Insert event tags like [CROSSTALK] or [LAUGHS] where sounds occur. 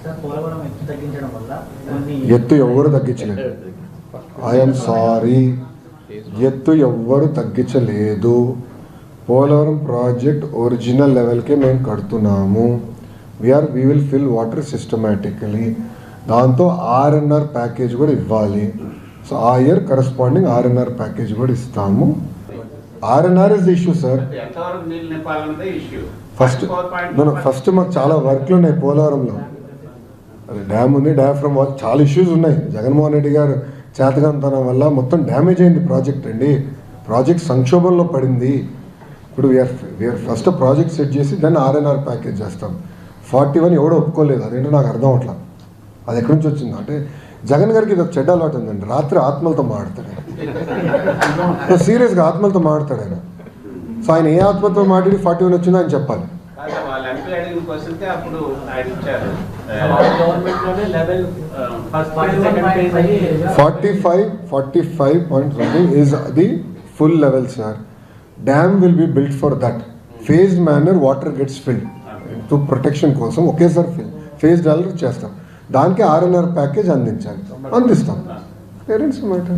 ఎత్తు తగ్గించడం వల్ల కొన్ని ఎత్తు ఎవ్వరు తగ్గించలేదు. ఐఎమ్ సారీ ఎత్తు ఎవ్వరు తగ్గించలేదు. పోలవరం ప్రాజెక్ట్ ఒరిజినల్ లెవెల్కే మేము కడుతున్నాము. We are we will fill water systematically దాంతో ఆర్ఎన్ఆర్ ప్యాకేజ్ కూడా ఇవ్వాలి. సో ఆ ఇయర్ కరస్పాండింగ్ ఆర్ఎన్ఆర్ ప్యాకేజ్ కూడా ఇస్తాము. RNR is issue sir first first మాకు చాలా వర్క్లు ఉన్నాయి పోలవరంలో. డ్యామ్ ఉంది. డ్యాఫ్రమ్ చాలా ఇష్యూస్ ఉన్నాయి. జగన్మోహన్ రెడ్డి గారు చేతకంతనం వల్ల మొత్తం డ్యామేజ్ అయింది ప్రాజెక్ట్ అండి. ప్రాజెక్ట్ సంక్షోభంలో పడింది. ఇప్పుడు we are we are first project set చేసి దాన్ని ఆర్ఎన్ఆర్ ప్యాకేజ్ చేస్తాం. ఫార్టీ వన్ ఎవడో ఒప్పుకోలేదు. అదేంటో నాకు అర్థం అవట్లా. అది ఎక్కడి నుంచి వచ్చింది అంటే జగన్ గారికి ఇది ఒక చెడ్డ అలవాటు ఉందండి. రాత్రి ఆత్మలతో మాడతాడు ఆయన. [LAUGHS] సీరియస్గా ఆత్మలతో మాడతాడు ఆయన. సో ఆయన ఏ ఆత్మతో మాట్లాడి ఫార్టీ వన్ వచ్చిందో ఆయన చెప్పాలి. వాళ్ళ ఎంపీ అడిగిన క్వశ్చన్కి అప్పుడు ఆయన ఇచ్చారు. Forty five forty five point something is the full level sir dam will be built for that phase manner water gets filled to protection కోసం ఒకేసారి ఫిల్ ఫేజ్ డాలర్ చేస్తాం. దానికి ఆర్ఎన్ఆర్ ప్యాకేజ్ అందించాలి. అందిస్తాం. పేరెంట్స్ మాట